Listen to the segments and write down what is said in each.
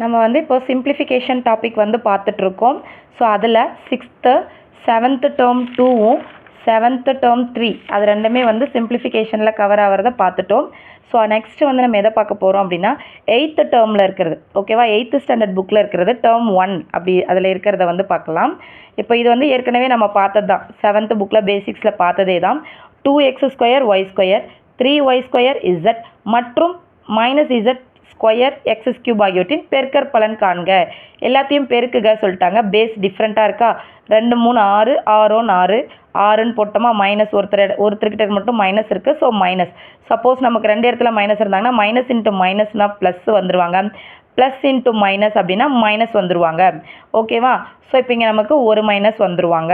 நம்ம வந்து இப்போ சிம்பிளிஃபிகேஷன் டாபிக் வந்து பார்த்துட்ருக்கோம். ஸோ அதில் சிக்ஸ்த்து செவன்த்து டேர்ம் டூவும் செவன்த்து டேர்ம் த்ரீ அது ரெண்டுமே வந்து சிம்பிளிஃபிகேஷனில் கவர் ஆகிறத பார்த்துட்டோம். ஸோ நெக்ஸ்ட்டு வந்து நம்ம எதை பார்க்க போகிறோம் அப்படின்னா எயித்து டேர்மில் இருக்கிறது. ஓகேவா எயித்து ஸ்டாண்டர்ட் புக்கில் இருக்கிறது டேர்ம் ஒன் அப்படி அதில் இருக்கிறத வந்து பார்க்கலாம். இப்போ இது வந்து ஏற்கனவே நம்ம பார்த்தது தான் செவன்த்து புக்கில் பேசிக்ஸில் பார்த்ததே தான். Two x square y square three y square z மற்றும் minus z square x cube ஆகியவற்றின் பெருக்கற் பலன் காண்க. எல்லாத்தையும் பெருக்குக சொல்லிட்டாங்க. பேஸ் டிஃப்ரெண்ட்டாக இருக்கா? ரெண்டு மூணு ஆறு ஆறோன் ஆறு ஆறுன்னு போட்டோமா? மைனஸ் ஒருத்தர் ஒருத்தர்கிட்ட மட்டும் மைனஸ் இருக்குது ஸோ மைனஸ் சப்போஸ் நமக்கு ரெண்டு இடத்துல மைனஸ் இருந்தாங்கன்னா மைனஸ் இன்ட்டு மைனஸ்னால் ப்ளஸ் வந்துடுவாங்க ப்ளஸ் இன்ட்டு மைனஸ் அப்படின்னா மைனஸ் வந்துடுவாங்க ஓகேவா ஸோ இப்போ இங்கே நமக்கு ஒரு மைனஸ் வந்துடுவாங்க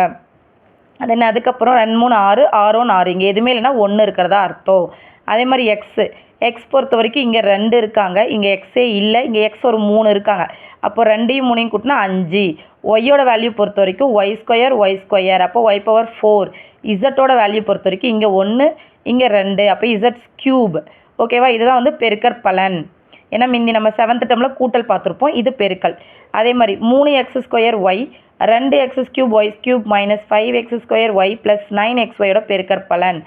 தென் அதுக்கப்புறம் ரெண்டு மூணு ஆறு ஆறோன்னு ஆறு இங்கே எதுவுமே இல்லைன்னா ஒன்று இருக்கிறதா அர்த்தம். அதே மாதிரி எக்ஸு எக்ஸ் பொறுத்த வரைக்கும் இங்கே ரெண்டு இருக்காங்க. இங்கே எக்ஸே இல்லை. இங்கே எக்ஸ் ஒரு மூணு இருக்காங்க. அப்போ ரெண்டையும் மூணையும் கூட்டினா அஞ்சு. ஒய்யோட வேல்யூ பொறுத்த வரைக்கும் ஒய் ஸ்கொயர் ஒய் ஸ்கொயர் அப்போ ஒய் பவர் ஃபோர் இசட்டோட வேல்யூ பொறுத்த வரைக்கும் இங்கே ஒன்று இங்கே ரெண்டு. அப்போ இசட் க்யூப் ஓகேவா இதுதான் வந்து பெருக்கற் பலன். ஏன்னா முந்தி நம்ம செவன்த் டேர்மில் கூட்டல் பார்த்துருப்போம். இது பெருக்கல். அதே மாதிரி மூணு எக்ஸ் ஸ்கொயர் ஒய் ரெண்டு x cube y cube minus five x square y plus nine x ஒயோட பெருக்கற் பலன்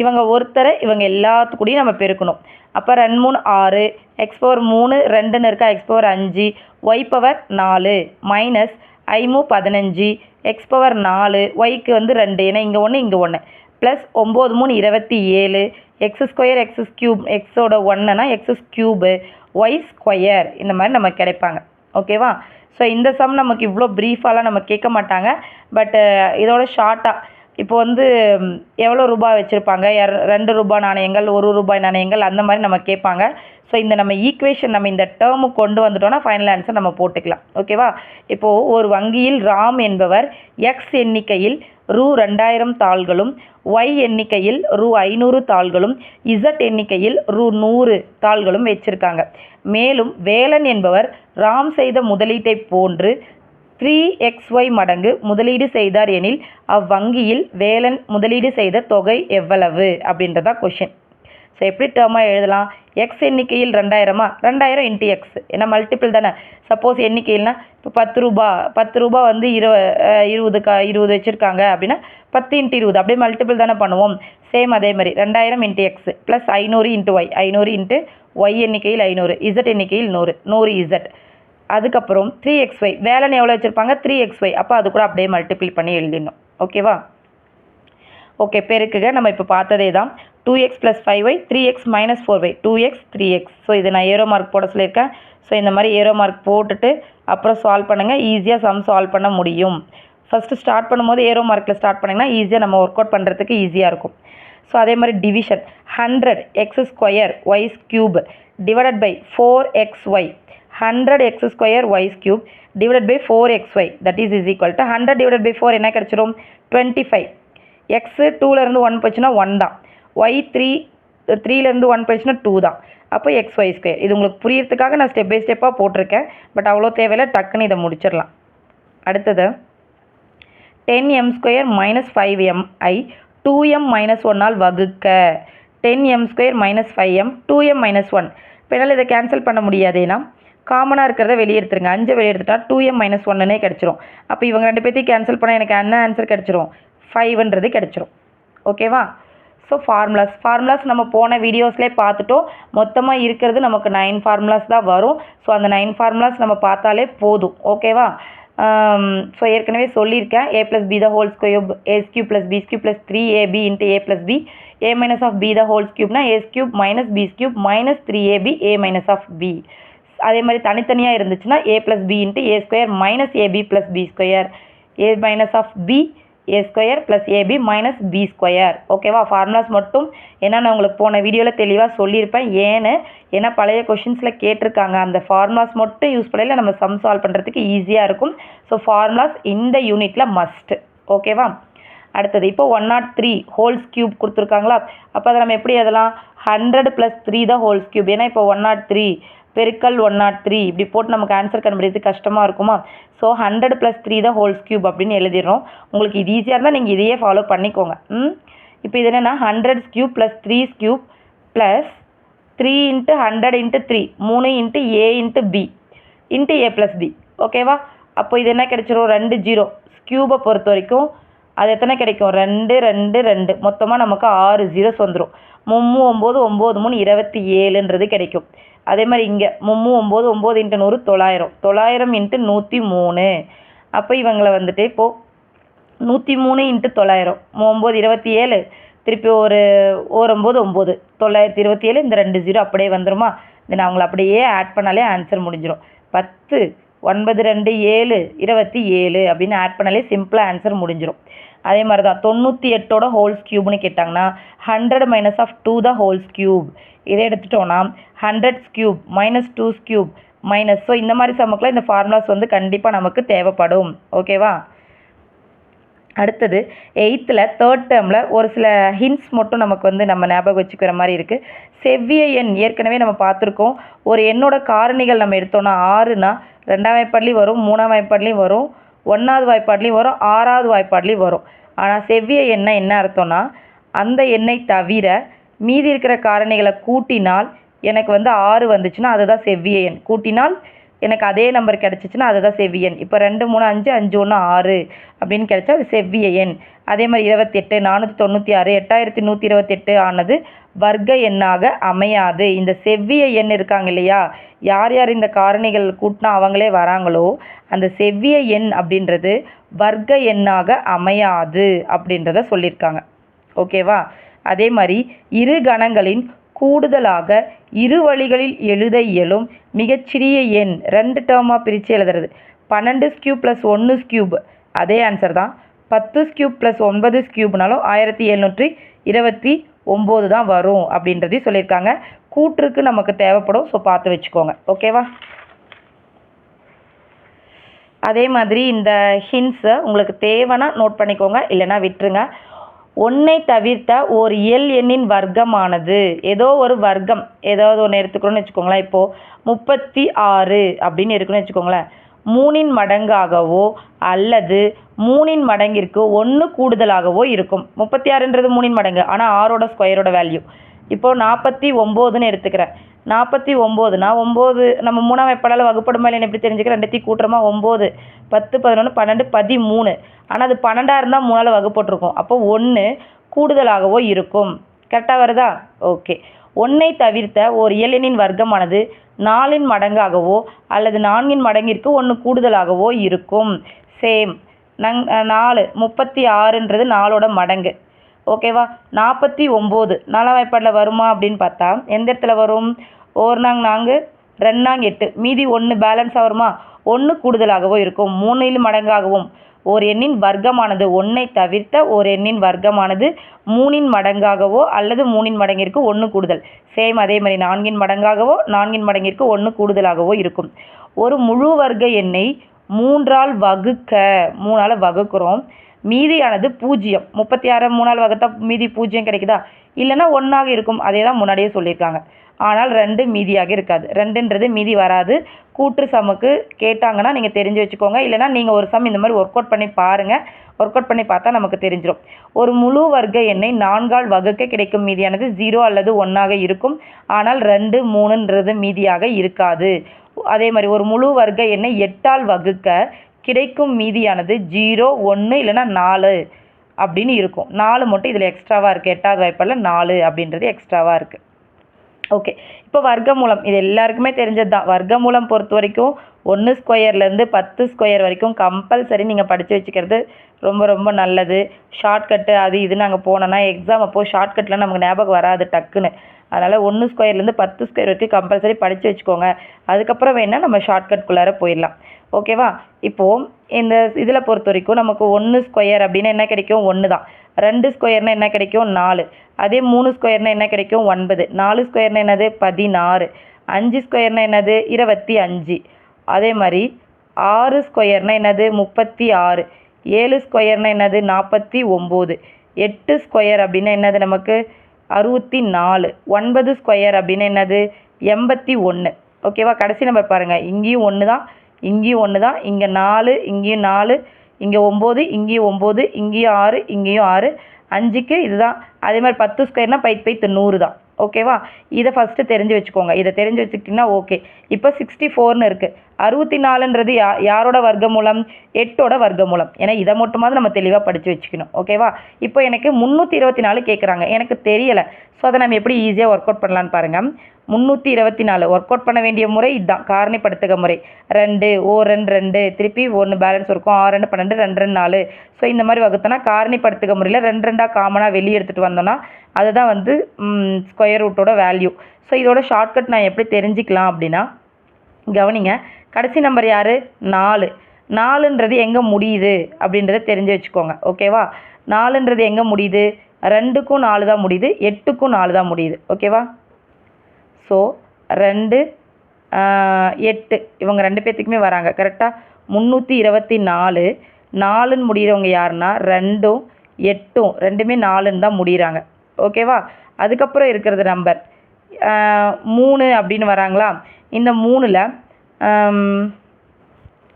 இவங்க ஒருத்தரை இவங்க எல்லாத்துக்கூடையும் நம்ம பெருக்கணும். அப்போ ரெண்டு மூணு ஆறு எக்ஸ் பவர் மூணு ரெண்டுன்னு இருக்கா எக்ஸ் பவர் அஞ்சு ஒய் பவர் நாலு மைனஸ் ஐமு பதினஞ்சு எக்ஸ் பவர் நாலு ஒய்க்கு வந்து ரெண்டு ஏன்னா இங்கே ஒன்று இங்கே ஒன்று ப்ளஸ் ஒம்பது மூணு இருபத்தி ஏழு எக்ஸ் ஸ்கொயர் எக்ஸ் க்யூப் எக்ஸோட ஒன்றுனா எக்ஸ் க்யூபு ஒய் ஸ்கொயர் இந்த மாதிரி நம்ம கிடைப்பாங்க. ஓகேவா ஸோ இந்த சம் நமக்கு இவ்வளோ ப்ரீஃபாலாம் நம்ம கேட்க மாட்டாங்க. பட்டு இதோட ஷார்ட்டாக இப்போ வந்து எவ்வளோ ரூபாய் வச்சுருப்பாங்க? யார் ரெண்டு ரூபாய் நாணயங்கள் ஒரு ரூபாய் நாணயங்கள் அந்த மாதிரி நம்ம கேட்பாங்க. ஸோ இந்த நம்ம ஈக்குவேஷன் நம்ம இந்த டேர்மு கொண்டு வந்துட்டோம்னா ஃபைனல் ஆன்சர் நம்ம போட்டுக்கலாம். ஓகேவா இப்போது ஒரு வங்கியில் ராம் என்பவர் எக்ஸ் எண்ணிக்கையில் ரூ ரெண்டாயிரம் தாள்களும் ஒய் எண்ணிக்கையில் ரூ ஐநூறு தாள்களும் இசட் எண்ணிக்கையில் ரூ நூறு தாள்களும் வச்சுருக்காங்க. மேலும் வேலன் என்பவர் ராம் செய்த முதலீட்டை போன்று த்ரீ எக்ஸ் ஒய் மடங்கு முதலீடு செய்தார் எனில் அவ்வங்கியில் வேலன் முதலீடு செய்த தொகை எவ்வளவு? அப்படின்றதா கொஷின் ஸோ எப்படி டேர்மாக எழுதலாம்? எக்ஸ் எண்ணிக்கையில் ரெண்டாயிரமா? ரெண்டாயிரம் இன்ட்டு எக்ஸ் ஏன்னா மல்டிபிள் தானே. சப்போஸ் எண்ணிக்கையில்னா இப்போ பத்து ரூபா பத்து ரூபா வந்து இரு இருபது கா இருபது வச்சுருக்காங்க அப்படின்னா பத்து இன்ட்டு இருபது. அப்படியே மல்டிபிள் தானே பண்ணுவோம். சேம் அதே மாதிரி. ரெண்டாயிரம் இன்ட்டு எக்ஸ் ப்ளஸ் ஐநூறு இன்ட்டு ஒய் ஐநூறு இன்ட்டு ஒய் எண்ணிக்கையில் ஐநூறு. இசட் எண்ணிக்கையில் நூறு. நூறு இசட் அதுக்கப்புறம் த்ரீ எக்ஸ் ஒய் வேலைன்னு எவ்வளோ வச்சுருப்பாங்க? த்ரீ எக்ஸ் ஒய் அப்போ அது கூட அப்படியே மல்டிப்ளை பண்ணி எழுதிடணும். ஓகேவா ஓகே பெருக்குக. நம்ம இப்போ பார்த்ததே தான் two x plus five y three x minus four y two x three x so இது நான் ஏரோ மார்க் போட சொல்லியிருக்கேன். ஸோ இந்த மாதிரி ஏரோ மார்க் போட்டுட்டு அப்புறம் சால்வ் பண்ணுங்கள் ஈஸியாக சம் சால்வ் பண்ண முடியும். ஃபஸ்ட்டு ஸ்டார்ட் பண்ணும்போது ஏரோ மார்க்கில் ஸ்டார்ட் பண்ணிங்கன்னா ஈஸியாக நம்ம ஒர்க் அவுட் பண்ணுறதுக்கு ஈஸியாக இருக்கும். ஸோ அதே மாதிரி division hundred x square y's cube divided by four x y hundred x square y's cube divided by four x y that is is equal to hundred divide by four என்ன கிடச்சிரும்? Twenty five x டூலேருந்து one போச்சுன்னா one தான். Y three த்ரீலேருந்து one போச்சுன்னா two தான். அப்போ X Y square இது உங்களுக்கு புரியறதுக்காக நான் ஸ்டெப் பை ஸ்டெப்பாக போட்டிருக்கேன். பட் அவ்வளோ தேவையில்ல. டக்குன்னு இதை முடிச்சிடலாம். அடுத்தது ten m square minus five m I two m minus ஒன்னால் வகுக்க. Ten m square minus five m two m minus one இப்போ என்னால் இதை கேன்சல் பண்ண முடியாதேனா காமனாக இருக்கிறத வெளியே எடுத்துருங்க. அஞ்சை வெளியே எடுத்துட்டா டூ எம் மைனஸ் ஒன்னுனே கிடச்சிரும். அப்போ இவங்க ரெண்டு பேர்த்தையும் கேன்சல் பண்ணால் எனக்கு என்ன ஆன்சர் கிடச்சிரும்? ஃபைவ்ன்றது கிடச்சிரும். ஓகேவா ஸோ ஃபார்முலாஸ் ஃபார்முலாஸ் நம்ம போன வீடியோஸ்லேயே பார்த்துட்டோம். மொத்தமாக இருக்கிறது நமக்கு நைன் ஃபார்முலாஸ் தான் வரும். ஸோ அந்த நைன் ஃபார்முலாஸ் நம்ம பார்த்தாலே போதும். ஓகேவா ஸோ um, ஏற்கனவே சொல்லியிருக்கேன். A plus b the whole square a's cube plus b cube plus three ab into a plus b a minus of b the whole கியூப்னா a's cube minus b cube minus three ab a minus of b அதே மாதிரி தனித்தனியாக இருந்துச்சுன்னா a plus b into a square minus ab plus b square a minus of b a square plus ab minus b square ஓகேவா formulas மட்டும் ஏன்னா நான் உங்களுக்கு போன வீடியோவில் தெளிவாக சொல்லியிருப்பேன். ஏன்னு ஏன்னா பழைய கொஷின்ஸில் கேட்டிருக்காங்க. அந்த ஃபார்முலாஸ் மட்டும் யூஸ் பண்ணல நம்ம சம் சால்வ் பண்ணுறதுக்கு ஈஸியாக இருக்கும். ஸோ ஃபார்முலாஸ் இந்த யூனிட்டில் மஸ்ட்டு ஓகேவா அடுத்தது இப்போ one nought three whole's cube கொடுத்துருக்காங்களா? அப்போ அதை நம்ம எப்படி அதெல்லாம் ஹண்ட்ரட் ப்ளஸ் த்ரீ தான் ஹோல்ஸ் க்யூப் ஏன்னா இப்போ ஒன் நாட் த்ரீ பெருக்கல் ஒன் நாட் த்ரீ இப்படி போட்டு நமக்கு ஆன்சர் கண்டுபிடிக்கிறது கஷ்டமாக இருக்குமா? ஸோ ஹண்ட்ரட் ப்ளஸ் த்ரீ தான் ஹோல்ஸ் க்யூப் அப்படின்னு எழுதிடுறோம். உங்களுக்கு இது ஈஸியாக இருந்தால் நீங்கள் இதையே ஃபாலோ பண்ணிக்கோங்க. ம்? இப்போ இது என்னென்னா hundred cube plus three cube plus three into hundred into three மூணு into a into b into a plus b ஓகேவா அப்போ இது என்ன கிடைச்சிரும்? ரெண்டு ஜீரோ க்யூபை பொறுத்த வரைக்கும் அது எத்தனை கிடைக்கும்? ரெண்டு ரெண்டு ரெண்டு. மொத்தமாக நமக்கு ஆறு ஜீரோஸ் வந்துடும் மும்மு ஒம்பது ஒம்பது மூணு இருபத்தி ஏழுன்றது கிடைக்கும். அதே மாதிரி இங்கே மும்மு ஒம்பது ஒம்பது இன்ட்டு நூறு தொள்ளாயிரம். தொள்ளாயிரம் இன்ட்டு நூற்றி மூணு. அப்போ இவங்களை வந்துட்டு இப்போது நூற்றி மூணு இன்ட்டு தொள்ளாயிரம். ஒம்பது இருபத்தி ஏழு திருப்பி ஒரு ஒரு ஒம்பது ஒம்பது. தொள்ளாயிரத்தி இருபத்தி ஏழு இந்த ரெண்டு ஜீரோ அப்படியே வந்துருமா? நான் அவங்கள அப்படியே ஆட் பண்ணாலே ஆன்சர் முடிஞ்சிடும் பத்து ஒன்பது ரெண்டு ஏழு இருபத்தி ஏழு அப்படின்னு ஆட் பண்ணாலே சிம்பிளாக ஆன்சர் முடிஞ்சிடும் அதே மாதிரி தான் தொண்ணூற்றி எட்டோட ஹோல்ஸ் க்யூப்னு கேட்டாங்கன்னா hundred minus of two the whole's cube இதை எடுத்துட்டோன்னா hundred cube minus two cube minus so இந்த மாதிரி சமக்கில் இந்த ஃபார்முலாஸ் வந்து கண்டிப்பாக நமக்கு தேவைப்படும். ஓகேவா அடுத்தது எயித்தில் தேர்ட் டேர்மில் ஒரு சில ஹிண்ட்ஸ் மட்டும் நமக்கு வந்து நம்ம ஞாபகம் வச்சுக்கிற மாதிரி இருக்குது செவ்விய எண் ஏற்கனவே நம்ம பார்த்துருக்கோம். ஒரு எண்ணோட காரணிகள் நம்ம எடுத்தோம்னா ஆறுனா ரெண்டாம் வாய்ப்பாட்லேயும் வரும் மூணாம் வாய்ப்பாட்லேயும் வரும் ஒன்றாவது வாய்ப்பாட்லேயும் வரும் ஆறாவது வாய்ப்பாட்லேயும் வரும். ஆனால் செவ்விய எண்ணெய் என்ன அர்த்தம்னா அந்த எண்ணை தவிர மீதி இருக்கிற காரணிகளை கூட்டினால் எனக்கு வந்து ஆறு வந்துச்சுன்னா அதுதான் செவ்விய எண். கூட்டினால் எனக்கு அதே நம்பர் கிடச்சிச்சின்னா அதுதான் செவ்விய எண். இப்போ ரெண்டு மூணு அஞ்சு அஞ்சு ஒன்று ஆறு அப்படின்னு கிடச்சா அது செவ்விய எண். அதே மாதிரி இருபத்தெட்டு நானூற்றி தொண்ணூற்றி ஆறு எட்டாயிரத்தி நூற்றி இருபத்தெட்டு ஆனது வர்க்க எண்ணாக அமையாது. இந்த செவ்விய எண் இருக்காங்க இல்லையா? யார் யார் இந்த காரணிகள் கூட்டினா அவங்களே வராங்களோ அந்த செவ்விய எண் அப்படின்றது வர்க்க எண்ணாக அமையாது அப்படின்றத சொல்லியிருக்காங்க. ஓகேவா? அதே மாதிரி இரு கணங்களின் கூடுதலாக இரு வழிகளில் எழுத இயலும் மிகச்சிறிய எண். ரெண்டு டேர்மாக பிரித்து எழுதுறது. பன்னெண்டு ஸ்கியூ ப்ளஸ் ஒன்று ஸ்கியூப் அதே ஆன்சர் தான். பத்து ஸ்கியூப் ப்ளஸ் ஒன்பது ஸ்கியூப்னாலும் ஆயிரத்தி எழுநூற்றி இருபத்தி ஒம்பது தான் வரும் அப்படின்றதையும் சொல்லியிருக்காங்க. கூற்றுக்கு நமக்கு தேவைப்படும். ஸோ பார்த்து வச்சுக்கோங்க. ஓகேவா அதே மாதிரி இந்த ஹின்ஸை உங்களுக்கு தேவைன்னா நோட் பண்ணிக்கோங்க. இல்லைன்னா விட்டுருங்க. ஒன்றை தவிர்த்த ஒரு இயல் எண்ணின் வர்க்கமானது. ஏதோ ஒரு வர்க்கம். ஏதாவது ஒன்று எடுத்துக்கிறோன்னு வச்சுக்கோங்களேன். இப்போது முப்பத்தி ஆறு அப்படின்னு இருக்குன்னு வச்சுக்கோங்களேன். மூணின் மடங்காகவோ அல்லது மூணின் மடங்கிற்கு ஒன்று கூடுதலாகவோ இருக்கும். முப்பத்தி ஆறுன்றது மூணின் மடங்கு. ஆனால் ஆறோட ஸ்கொயரோட வேல்யூ இப்போது நாற்பத்தி ஒம்போதுன்னு எடுத்துக்கிறேன். நாற்பத்தி ஒம்போதுனா ஒம்பது நம்ம மூணாம் வெப்படால் வகுப்படுமா இல்லைன்னு எப்படி தெரிஞ்சுக்க? ரெண்டுத்தையும் கூட்டுறோமா? ஒம்பது பத்து பதினொன்று பன்னெண்டு பதிமூணு. ஆனால் அது பன்னெண்டாக இருந்தால் மூணால் வகுப்பட்டிருக்கும். அப்போ ஒன்று கூடுதலாகவோ இருக்கும். கரெக்டாக வருதா? ஓகே ஒன்றை தவிர்த்த ஒரு இயலெண்ணின் வர்க்கமானது நாலின் மடங்காகவோ அல்லது நான்கின் மடங்கிற்கு ஒன்று கூடுதலாகவோ இருக்கும். சேம் நங் நாலு முப்பத்தி ஆறுன்றது நாலோட மடங்கு. ஓகேவா? நாற்பத்தி ஒம்பது. நாலாம் வாய்ப்பாடில் வருமா அப்படின்னு பார்த்தா எந்த இடத்துல வரும்? ஒரு நாங் நான்கு ரெண்டாங் எட்டு. மீதி ஒன்று பேலன்ஸ் வருமா? ஒன்று கூடுதலாகவோ இருக்கும். மூணில் மடங்காகவும். ஓர் எண்ணின் வர்க்கமானது ஒன்றை தவிர்த்த ஓர் எண்ணின் வர்க்கமானது மூணின் மடங்காகவோ அல்லது மூணின் மடங்கிற்கு ஒன்று கூடுதல். சேம் அதே மாதிரி நான்கின் மடங்காகவோ நான்கின் மடங்கிற்கு ஒன்று கூடுதலாகவோ இருக்கும். ஒரு முழு வர்க்க எண்ணை மூன்றால் வகுக்க மூணால் வகுக்கிறோம். மீதியானது பூஜ்ஜியம். முப்பத்தி ஆறு மூணால் வகுத்தா மீதி பூஜ்ஜியம் கிடைக்குதா? இல்லைன்னா ஒன்றாக இருக்கும். அதே தான் முன்னாடியே சொல்லியிருக்காங்க. ஆனால் ரெண்டு மீதியாக இருக்காது. ரெண்டுன்றது மீதி வராது. கூற்று சமுக்கு கேட்டாங்கன்னா நீங்கள் தெரிஞ்சு வச்சுக்கோங்க. இல்லைன்னா நீங்கள் ஒரு சம் இந்த மாதிரி ஒர்க் அவுட் பண்ணி பாருங்கள் ஒர்க் அவுட் பண்ணி பார்த்தா நமக்கு தெரிஞ்சிடும் ஒரு முழு வர்க்க எண்ணை நான்கால் வகுக்க கிடைக்கும். மீதியானது ஜீரோ அல்லது ஒன்றாக இருக்கும். ஆனால் ரெண்டு மூணுன்றது மீதியாக இருக்காது. அதே மாதிரி ஒரு முழு வர்க்க எண்ணை எட்டால் வகுக்க கிடைக்கும் மீதியானது ஜீரோ ஒன்று இல்லைன்னா நாலு அப்படின்னு இருக்கும். நாலு மட்டும் இதில் எக்ஸ்ட்ராவாக இருக்குது எட்டாவது வாய்ப்பாடில் நாலு அப்படின்றது எக்ஸ்ட்ராவாக இருக்குது ஓகே இப்போ வர்க்கமூலம். இது எல்லாருக்குமே தெரிஞ்சது தான் வர்க்கமூலம் பொறுத்த வரைக்கும் ஒன்று ஸ்கொயர்லேருந்து பத்து ஸ்கொயர் வரைக்கும் கம்பல்சரி நீங்கள் படித்து வச்சுக்கிறது ரொம்ப ரொம்ப நல்லது. ஷார்ட்கட்டு அது இது நாங்கள் போனோன்னா எக்ஸாம் அப்போது ஷார்ட்கட்டில் நமக்கு ஞாபகம் வராது டக்குன்னு. அதனால் ஒன்று ஸ்கொயர்லேருந்து பத்து ஸ்கொயர் வரைக்கும் கம்பல்சரி படித்து வச்சுக்கோங்க. அதுக்கப்புறம் வேணால் நம்ம ஷார்ட்கட்குள்ளார போயிடலாம். ஓகேவா இப்போது இந்த இதில் பொறுத்த வரைக்கும் நமக்கு ஒன்று ஸ்கொயர் அப்படின்னா என்ன கிடைக்கும்? ஒன்று தான் ரெண்டு ஸ்கொயர்னால் என்ன கிடைக்கும்? நாலு. அதே மூணு ஸ்கொயர்னால் என்ன கிடைக்கும்? ஒன்பது. நாலு ஸ்கொயர்னால் என்னது? பதினாறு. அஞ்சு ஸ்கொயர்னால் என்னது? இருபத்தி அஞ்சு. அதே மாதிரி ஆறு ஸ்கொயர்னால் என்னது? முப்பத்தி ஆறு. ஏழு ஸ்கொயர்னால் என்னது? நாற்பத்தி ஒம்பது. எட்டு ஸ்கொயர் அப்படின்னா என்னது நமக்கு? அறுபத்தி நாலு ஒன்பது ஸ்கொயர் அப்படின்னு என்னது? எண்பத்தி ஒன்று ஓகேவா கடைசி நம்பர் பாருங்கள் இங்கேயும் ஒன்று தான் இங்கேயும் ஒன்று தான் இங்கே நாலு இங்கேயும் நாலு இங்கே ஒம்பது இங்கேயும் ஒம்பது இங்கேயும் ஆறு இங்கேயும் ஆறு. அஞ்சுக்கு இதுதான். அதே மாதிரி பத்து ஸ்கொயர்னால் பைத் பைத்து நூறு தான் ஓகேவா? இதை ஃபஸ்ட்டு தெரிஞ்சு வச்சுக்கோங்க. இதை தெரிஞ்சு வச்சுக்கிட்டிங்கன்னா ஓகே. இப்போ சிக்ஸ்டி ஃபோர்னு இருக்குது அறுபத்தி நாலுன்றது யா யாரோட வர்க்கமூலம்? எட்டோட வர்க்கமூலம். ஏன்னா இதை மட்டுமாவது நம்ம தெளிவாக படித்து வச்சுக்கணும். ஓகேவா? இப்போ எனக்கு முந்நூற்றி இருபத்தி நாலு கேட்குறாங்க எனக்கு தெரியலை. ஸோ அதை நம்ம எப்படி ஈஸியாக ஒர்க் அவுட் பண்ணலான்னு பாருங்கள் முந்நூற்றி இருபத்தி நாலு ஒர்க் அவுட் பண்ண வேண்டிய முறை இதுதான் காரணிப்படுத்துக முறை. ரெண்டு ஓ ரெண்டு ரெண்டு. திருப்பி ஒன்று பேலன்ஸ் இருக்கும். ஆறு ரெண்டு பன்னெண்டு ரெண்டு ரெண்டு நாலு. ஸோ இந்த மாதிரி வகுத்தோன்னா காரணிப்படுத்துக முறையில் ரெண்டு ரெண்டாக காமனாக வெளியே எடுத்துகிட்டு வந்தோன்னா அதுதான் வந்து ஸ்கொயர் ரூட்டோட வேல்யூ ஸோ இதோட ஷார்ட்கட் நான் எப்படி தெரிஞ்சுக்கலாம் அப்படின்னா கவனிங்க கடைசி நம்பர் யார்? நாலு. நாலுன்றது எங்கே முடியுது அப்படின்றத தெரிஞ்சு வச்சுக்கோங்க ஓகேவா நாலுன்றது எங்கே முடியுது? ரெண்டுக்கும் நாலு தான் முடியுது எட்டுக்கும் நாலு தான் முடியுது ஓகேவா ஸோ ரெண்டு எட்டு. இவங்க ரெண்டு பேர்த்துக்குமே வராங்க கரெக்டாக முந்நூற்றி இருபத்தி நாலு. நாலுன்னு முடிகிறவங்க யாருன்னா ரெண்டும் எட்டும். ரெண்டுமே நாலுன்னு தான் முடிகிறாங்க ஓகேவா? அதுக்கப்புறம் இருக்கிறது நம்பர் மூணு அப்படின்னு வராங்களா? இந்த மூணில்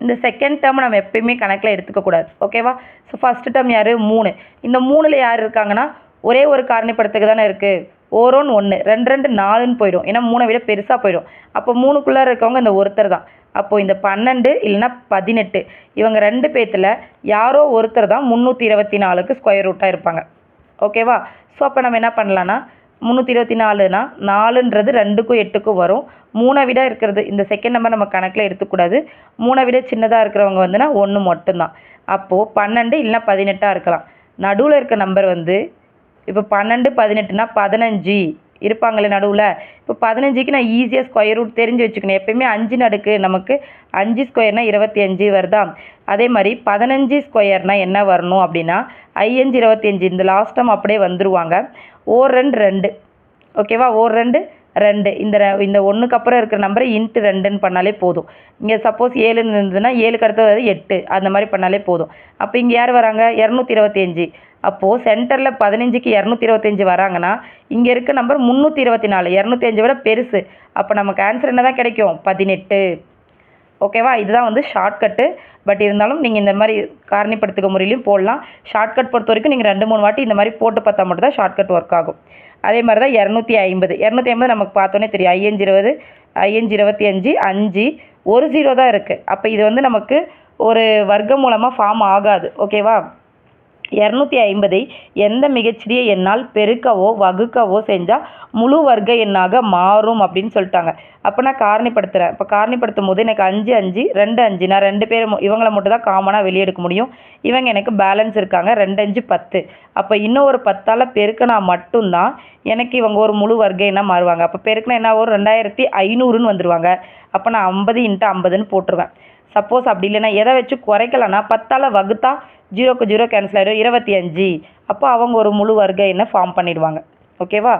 இந்த செகண்ட் டேர்ம் நம்ம எப்பயுமே கணக்கில் எடுத்துக்கக்கூடாது ஓகேவா? ஸோ ஃபஸ்ட்டு டேர்ம் யார்? மூணு. இந்த மூணில் யார் இருக்காங்கன்னா ஒரே ஒரு காரணிப்படுத்துக்கு தானே இருக்குது ஓரோன்னு ஒன்று ரெண்டு ரெண்டு நாலுன்னு போயிடும். ஏன்னா மூணை விட பெருசாக போயிடும். அப்போ மூணுக்குள்ளே இருக்கவங்க இந்த ஒருத்தர் தான். அப்போது இந்த பன்னெண்டு இல்லைன்னா பதினெட்டு. இவங்க ரெண்டு பேர்த்தில் யாரோ ஒருத்தர் தான் முந்நூற்றி இருபத்தி நாலுக்கு ஸ்கொயர் ரூட்டாக இருப்பாங்க. ஓகேவா? ஸோ அப்போ நம்ம என்ன பண்ணலான்னா முந்நூற்றி இருபத்தி நாலுனா நாலுன்றது ரெண்டுக்கும் எட்டுக்கும் வரும். மூணை விட இருக்கிறது இந்த செகண்ட் நம்பர் நம்ம கணக்கில் எடுத்துக்கூடாது. மூணை விட சின்னதாக இருக்கிறவங்க வந்துன்னா ஒன்று மட்டும்தான். அப்போது பன்னெண்டு இல்லைன்னா பதினெட்டாக இருக்கலாம். நடுவில் இருக்க நம்பர் வந்து இப்போ பன்னெண்டு பதினெட்டுனா பதினஞ்சு. இருப்பாங்களே நடுவில். இப்போ பதினஞ்சுக்கு நான் ஈஸியாக ஸ்கொயர் ரூட் தெரிஞ்சு வச்சுக்கணும். எப்பயுமே அஞ்சு நடுக்கு நமக்கு அஞ்சு ஸ்கொயர்னால் இருபத்தி அஞ்சு வருதா? அதே மாதிரி பதினஞ்சு ஸ்கொயர்னால் என்ன வரணும் அப்படின்னா ஐயஞ்சு இருபத்தி அஞ்சு. இந்த லாஸ்ட் டைம் அப்படியே வந்துருவாங்க. ஓர் ரெண்டு ரெண்டு. ஓகேவா ஓர் ரெண்டு ரெண்டு. இந்த இந்த ஒன்றுக்கு அப்புறம் இருக்கிற நம்பரை இன்ட்டு ரெண்டுன்னு பண்ணாலே போதும். இங்கே சப்போஸ் ஏழுன்னு இருந்ததுன்னா ஏழுக்கு அடுத்தது எட்டு. அந்த மாதிரி பண்ணாலே போதும். அப்போ இங்கே யார் வராங்க? இரநூத்தி இருபத்தி அஞ்சு. அப்போது சென்டரில் பதினஞ்சுக்கு இரநூத்தி இருபத்தஞ்சி வராங்கன்னா இங்கே இருக்க நம்பர் முந்நூற்றி இருபத்தி நாலு. இரநூத்தி அஞ்சை விட பெருசு. அப்போ நமக்கு ஆன்சர் என்ன தான் கிடைக்கும்? பதினெட்டு. ஓகேவா? இதுதான் வந்து ஷார்ட்கட்டு பட் இருந்தாலும் நீங்கள் இந்த மாதிரி காரணிப்படுத்துக முறையிலையும் போடலாம். ஷார்ட்கட் பொறுத்த வரைக்கும் நீங்கள் ரெண்டு மூணு வாட்டி இந்த மாதிரி போட்டு பார்த்தா மட்டும் தான் ஷார்ட்கட் ஒர்க் ஆகும். அதே மாதிரி தான் இரநூத்தி ஐம்பது. இரநூத்தி ஐம்பது நமக்கு பார்த்தோன்னே தெரியும். ஐயஞ்சு இருபது ஐயஞ்சு இருபத்தி அஞ்சு அஞ்சு. ஒரு ஜீரோ தான் இருக்குது அப்போ இது வந்து நமக்கு ஒரு வர்க்கம் மூலமாக ஃபார்ம் ஆகாது. ஓகேவா? இரநூத்தி ஐம்பதை எந்த மிகச்சிறிய எண்ணால் பெருக்கவோ வகுக்கவோ செஞ்சால் முழு வர்க்க எண்ணாக மாறும் அப்படின்னு சொல்லிட்டாங்க. அப்போ நான் காரணிப்படுத்துகிறேன் இப்போ காரணிப்படுத்தும் போது எனக்கு அஞ்சு அஞ்சு ரெண்டு அஞ்சு. நான் ரெண்டு பேர் இவங்கள மட்டும் தான் காமனாக வெளியே எடுக்க முடியும். இவங்க எனக்கு பேலன்ஸ் இருக்காங்க. ரெண்டு அஞ்சு பத்து. அப்போ இன்னும் ஒரு பத்தால் பெருக்கினா மட்டும்தான் எனக்கு இவங்க ஒரு முழு வர்க்க எண்ணாக மாறுவாங்க. அப்போ பெருக்கினா என்ன வரும் ரெண்டாயிரத்தி ஐநூறுன்னு வந்துடுவாங்க அப்போ நான் ஐம்பது இன்ட்டு ஐம்பதுன்னு போட்டுருவேன். சப்போஸ் அப்படி இல்லைன்னா எதை வச்சு குறைக்கலன்னா பத்தால் வகுத்தா ஜீரோக்கு ஜீரோ கேன்சல் ஆகிடும் இருபத்தி அஞ்சு. அப்போ அவங்க ஒரு முழு வர்க்க எண்ணை ஃபார்ம் பண்ணிடுவாங்க. ஓகேவா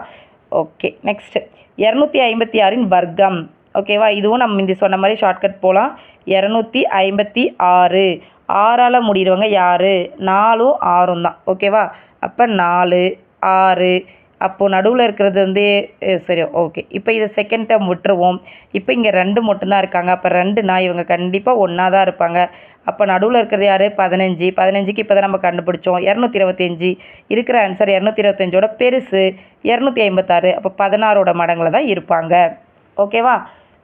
ஓகே நெக்ஸ்ட்டு இரநூத்தி ஐம்பத்தி ஆறின் வர்க்கம். ஓகேவா இதுவும் நம்ம இந்த சொன்ன மாதிரி ஷார்ட்கட் போகலாம் இரநூத்தி ஐம்பத்தி ஆறு. ஆறால் முடிகிறவங்க யார்? நாலும் ஆறும் தான். ஓகேவா அப்போ நாலு ஆறு அப்போது நடுவில் இருக்கிறது வந்து சரி ஓகே. இப்போ இதை செகண்ட் டேர்ம் விட்டுருவோம். இப்போ இங்கே ரெண்டு மட்டும்தான் இருக்காங்க. அப்போ ரெண்டுனா இவங்க கண்டிப்பாக ஒன்றா தான் இருப்பாங்க. அப்போ நடுவில் இருக்கிறது யார்? பதினஞ்சு. பதினஞ்சுக்கு இப்போ தான் நம்ம கண்டுபிடிச்சோம். இரநூத்தி இருபத்தஞ்சி இருக்கிற ஆன்சர் இரநூத்தி இருபத்தஞ்சோட பெருசு. இரநூத்தி ஐம்பத்தாறு. அப்போ பதினாறோட மடங்கில் தான் இருப்பாங்க. ஓகேவா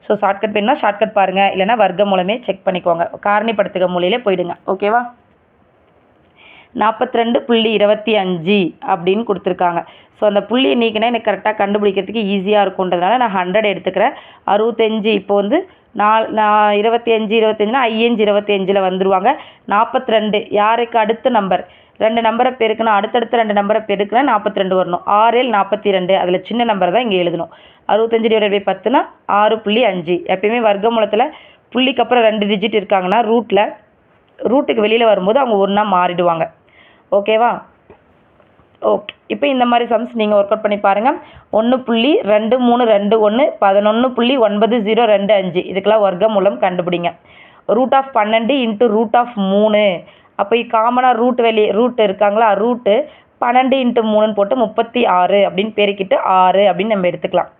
ஸோ ஷார்ட்கட் வேணும்னா ஷார்ட்கட் பாருங்கள் இல்லைன்னா வர்க்க மூலமே செக் பண்ணிக்கோங்க. காரணிப்படுத்துக மூலையிலே போயிடுங்க. ஓகேவா நாற்பத்தி ரெண்டு புள்ளி இருபத்தி அஞ்சு அப்படின்னு கொடுத்துருக்காங்க. ஸோ அந்த புள்ளியை நீக்கினா எனக்கு கரெக்டாக கண்டுபிடிக்கிறதுக்கு ஈஸியாக இருக்குன்றதுனால நான் ஹண்ட்ரட் எடுத்துக்கிறேன். அறுபத்தஞ்சு இப்போ வந்து நால் நான் இருபத்தி அஞ்சு இருபத்தஞ்சுனா ஐயஞ்சு இருபத்தி அஞ்சில் நாற்பத்தி ரெண்டு யாருக்கு அடுத்த நம்பர் ரெண்டு நம்பரை பெருக்கணும் அடுத்தடுத்த ரெண்டு நம்பரை பெருக்கினா நாற்பத்தி ரெண்டு வரணும். ஆறில் நாற்பத்தி ரெண்டு அதில் சின்ன நம்பர் தான் இங்கே எழுதணும். அறுபத்தஞ்சு டிவைட் பை பத்துனா ஆறு புள்ளி அஞ்சு. எப்பயுமே வர்க்கமூலத்தில் புள்ளிக்கு அப்புறம் ரெண்டு டிஜிட் இருக்காங்கன்னா ரூட்டில் ரூட்டுக்கு வெளியில் வரும்போது அவங்க ஒன்றா மாறிடுவாங்க. ஓகேவா ஓகே இப்போ இந்த மாதிரி சம்ஸ் நீங்கள் ஒர்க் அவுட் பண்ணி பாருங்கள் ஒன்று புள்ளி ரெண்டு மூணு ரெண்டு ஒன்று பதினொன்று புள்ளி ஒன்பது ஜீரோ ரெண்டு அஞ்சு. இதுக்கெல்லாம் வர்க்கம் மூலம் கண்டுபிடிங்க. ரூட் ஆஃப் பன்னெண்டு இன்ட்டு ரூட் ஆஃப் மூணு. அப்போ காமனாக ரூட் வெளியே ரூட் இருக்காங்களா? ரூட்டு பன்னெண்டு இன்ட்டு மூணுன்னு போட்டு முப்பத்தி ஆறு அப்படின்னு பெருக்கிட்டு ஆறு அப்படின்னு நம்ம எடுத்துக்கலாம்.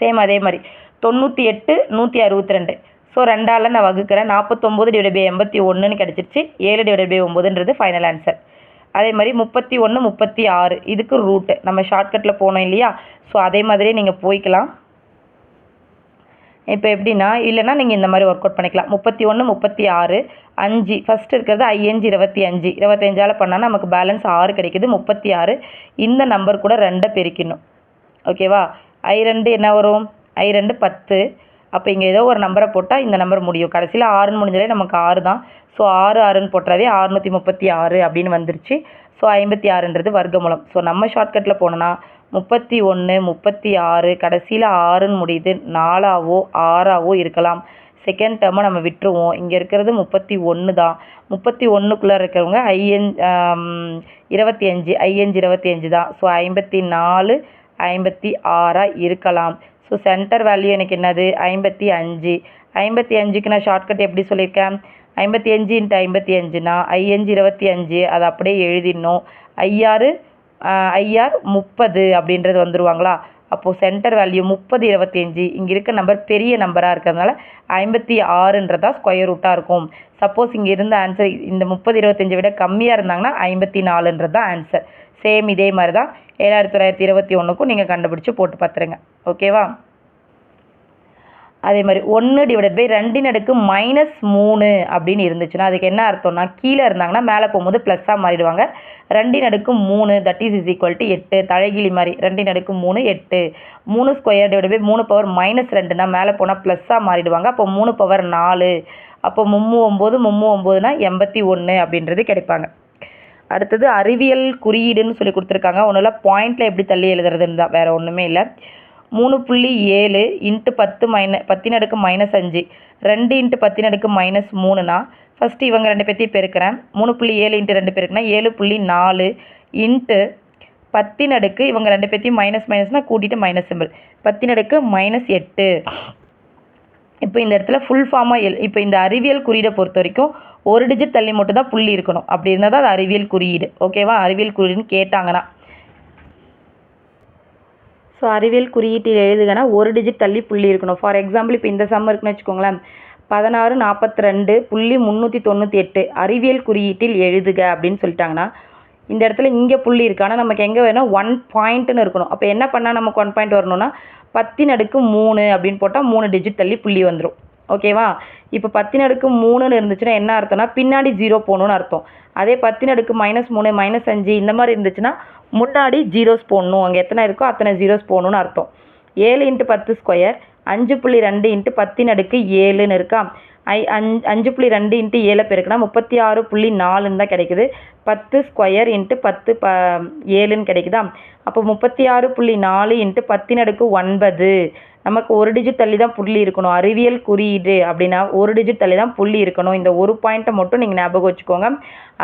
சேம் அதே மாதிரி. தொண்ணூற்றி எட்டு நூற்றி அறுபத்தி ரெண்டு ஸோ ரெண்டால் நான் வகுக்கிறேன். நாற்பத்தொம்போது டிவைட் பை எண்பத்தி ஒன்றுன்னு கிடச்சிருச்சு. ஏழு டிவைட் பை ஒம்போதுன்றது ஃபைனல் ஆன்சர் அதே மாதிரி முப்பத்தி ஒன்று முப்பத்தி ஆறு. இதுக்கு ரூட்டு நம்ம ஷார்ட்கட்டில் போனோம் இல்லையா? ஸோ அதே மாதிரியே நீங்கள் போய்க்கலாம். இப்போ எப்படின்னா இல்லைன்னா நீங்கள் இந்த மாதிரி ஒர்க் அவுட் பண்ணிக்கலாம். முப்பத்தி ஒன்று முப்பத்தி ஆறு அஞ்சு. ஃபஸ்ட்டு இருக்கிறது ஐஎன்ஜி இருபத்தி அஞ்சு. இருபத்தஞ்சால் பண்ணால் நமக்கு பேலன்ஸ் ஆறு கிடைக்குது. முப்பத்தி ஆறு இந்த நம்பர் கூட ரெண்டை பெருக்கணும் ஓகேவா ஐ ரெண்டு என்ன வரும்? ஐ ரெண்டு பத்து. அப்போ இங்கே ஏதோ ஒரு நம்பரை போட்டால் இந்த நம்பர் முடியும். கடைசியில் ஆறுன்னு முடிஞ்சாலே நமக்கு ஆறு தான். ஸோ ஆறு ஆறுன்னு போட்டாவே ஆறுநூற்றி முப்பத்தி ஆறு அப்படின்னு வந்துருச்சு. ஸோ ஐம்பத்தி ஆறுன்றது வர்க்கமூலம். ஸோ நம்ம ஷார்ட்கட்டில் போனோன்னா முப்பத்தி ஒன்று முப்பத்தி ஆறு கடைசியில் ஆறுன்னு முடியுது. நாலாவோ ஆறாவோ இருக்கலாம். செகண்ட் டேர்மை நம்ம விட்டுருவோம். இங்கே இருக்கிறது முப்பத்தி ஒன்று தான். முப்பத்தி ஒன்றுக்குள்ளே இருக்கிறவங்க ஐஎன் இருபத்தி அஞ்சு ஐஎன்ஜி இருபத்தி அஞ்சு தான். ஸோ ஐம்பத்தி நாலு ஐம்பத்தி ஆறாக இருக்கலாம். ஸோ சென்டர் வேல்யூ எனக்கு என்னது? ஐம்பத்தி அஞ்சு. ஐம்பத்தி அஞ்சுக்கு நான் ஷார்ட்கட் எப்படி சொல்லியிருக்கேன்? ஐம்பத்தி அஞ்சு இன்ட்டு ஐம்பத்தி அஞ்சுனா ஐயஞ்சு இருபத்தி அஞ்சு. அதை அப்படியே எழுதிடணும். ஐயாறு ஐஆர் முப்பது அப்படின்றது வந்துருவாங்களா? அப்போது சென்டர் வேல்யூ முப்பது இருபத்தி அஞ்சு. இங்கே இருக்க நம்பர் பெரிய நம்பராக இருக்கிறதுனால ஐம்பத்தி ஆறுன்றதா ஸ்கொயர் ரூட்டாக இருக்கும். சப்போஸ் இங்கே இருந்த ஆன்சர் இந்த முப்பது இருபத்தஞ்சை விட கம்மியாக இருந்தாங்கன்னா ஐம்பத்தி நாலுன்றது தான் ஆன்சர் சேம் இதே மாதிரி தான் ஏழாயிரத்தி தொள்ளாயிரத்தி இருபத்தி ஒன்றுக்கும் நீங்கள் கண்டுபிடிச்சி போட்டு பார்த்துருங்க ஓகேவா அதே மாதிரி ஒன்று டிவைடட் பை ரெண்டின் அடுக்கு மைனஸ் மூணு அப்படின்னு இருந்துச்சுன்னா அதுக்கு என்ன அர்த்தம்னா கீழே இருந்தாங்கன்னா மேலே போகும்போது ப்ளஸ்ஸாக மாறிடுவாங்க. ரெண்டின் அடுக்கு மூணு that is is equal to எட்டு. தலைகிழி மாதிரி ரெண்டின் அடுக்கு மூணு எட்டு. மூணு ஸ்கொயர் டிவைட் பை மூணு பவர் மைனஸ் ரெண்டுனா மேலே போனால் ப்ளஸ்ஸாக மாறிடுவாங்க. அப்போ மூணு பவர் நாலு. அப்போ மும்மு ஒம்பது மும்மு ஒம்போதுனா எண்பத்தி ஒன்று அப்படின்றது கிடைப்பாங்க. அடுத்தது அறிவியல் குறியீடுன்னு சொல்லி கொடுத்துருக்காங்க. ஒன்றும் இல்லை பாயிண்டில் எப்படி தள்ளி எழுதுறதுன்னு தான் வேறு ஒன்றுமே இல்லை. மூணு புள்ளி ஏழு இன்ட்டு பத்து மைன பத்தின் அடுக்கு மைனஸ் அஞ்சு. ரெண்டு இன்ட்டு பத்தின் அடுக்கு மைனஸ் மூணுனா ஃபஸ்ட்டு இவங்க ரெண்டு பேர்த்தையும் பெருக்கிறேன். மூணு புள்ளி ஏழு இன்ட்டு ரெண்டு பேருக்குனா ஏழு புள்ளி நாலு இன்ட்டு பத்தின் அடுக்கு இவங்க ரெண்டு பேர்த்தையும் மைனஸ் மைனஸ்னால் கூட்டிகிட்டு மைனஸ் சிம்பிள் பத்தின் அடுக்கு மைனஸ் எட்டு. இப்போ இந்த இடத்துல ஃபுல் ஃபார்மாக எல் இப்போ இந்த அறிவியல் குறியீடை பொறுத்த வரைக்கும் ஒரு டிஜிட் தள்ளி மட்டும் தான் புள்ளி இருக்கணும். அப்படி இருந்தால் தான் அது அறிவியல் குறியீடு. ஓகேவா அறிவியல் குறியீடுன்னு கேட்டாங்கன்னா. ஸோ அறிவியல் குறியீட்டில் எழுதுகனா ஒரு டிஜிட் தள்ளி புள்ளி இருக்கணும். ஃபார் எக்ஸாம்பிள் இப்போ இந்த சம் இருக்குன்னு வச்சுக்கோங்களேன். பதினாறு நாற்பத்தி ரெண்டு புள்ளி முந்நூற்றி தொண்ணூற்றி எட்டு அறிவியல் குறியீட்டில் எழுதுக அப்படின்னு சொல்லிட்டாங்கன்னா இந்த இடத்துல இங்கே புள்ளி இருக்கு. ஆனால் நமக்கு எங்கே வேணும்? ஒன் பாயிண்ட்னு இருக்கணும். அப்போ என்ன பண்ணால் நமக்கு ஒன் பாயிண்ட் வரணும்னா பத்தின் அடுக்கு மூணு அப்படின்னு போட்டால் மூணு டிஜிட் தள்ளி புள்ளி வந்துடும் ஓகேவா இப்போ பத்தின் அடுக்கு மூணுன்னு இருந்துச்சுன்னா என்ன அர்த்தம்னா பின்னாடி ஜீரோ போகணுன்னு அர்த்தம். அதே பத்தின் அடுக்கு மைனஸ் மூணு மைனஸ் அஞ்சு இந்த மாதிரி இருந்துச்சுன்னா முன்னாடி ஜீரோஸ் போடணும். அங்கே எத்தனை இருக்கோ அத்தனை ஜீரோஸ் போகணுன்னு அர்த்தம். ஏழு இன்ட்டு பத்து ஸ்கொயர் அஞ்சு புள்ளி ரெண்டு இன்ட்டு பத்தின் அடுக்கு ஏழுன்னு இருக்கா? ஐ அஞ்சு அஞ்சு புள்ளி ரெண்டு இன்ட்டு ஏழை பெருக்கினா முப்பத்தி ஆறு புள்ளி நாலுன்னு தான் கிடைக்குது. பத்து ஸ்கொயர் இன்ட்டு பத்து ப ஏழுன்னு கிடைக்குதா? அப்போ முப்பத்தி ஆறு புள்ளி நாலு இன்ட்டு பத்தின் அடுக்கு ஒன்பது. நமக்கு ஒரு டிஜிட் தள்ளி தான் புள்ளி இருக்கணும். அறிவியல் குறியீடு அப்படின்னா ஒரு டிஜிட் தள்ளி தான் புள்ளி இருக்கணும். இந்த ஒரு பாயிண்ட்டை மட்டும் நீங்கள் ஞாபகம் வச்சுக்கோங்க.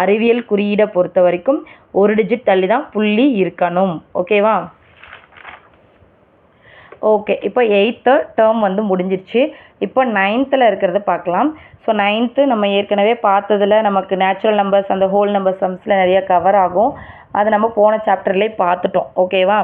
அறிவியல் குறியீடை பொறுத்த வரைக்கும் ஒரு டிஜிட் தள்ளி தான் புள்ளி இருக்கணும். ஓகேவா ஓகே இப்போ எயித்து டேர்ம் வந்து முடிஞ்சிருச்சு. இப்போ நைன்த்தில் இருக்கிறத பார்க்கலாம். ஸோ நைன்த்து நம்ம ஏற்கனவே பார்த்ததில் நமக்கு நேச்சுரல் நம்பர்ஸ் அந்த ஹோல் நம்பர் சம்ஸில் நிறைய கவர் ஆகும். அது நம்ம போன சாப்டர்லேயே பார்த்துட்டோம். ஓகேவா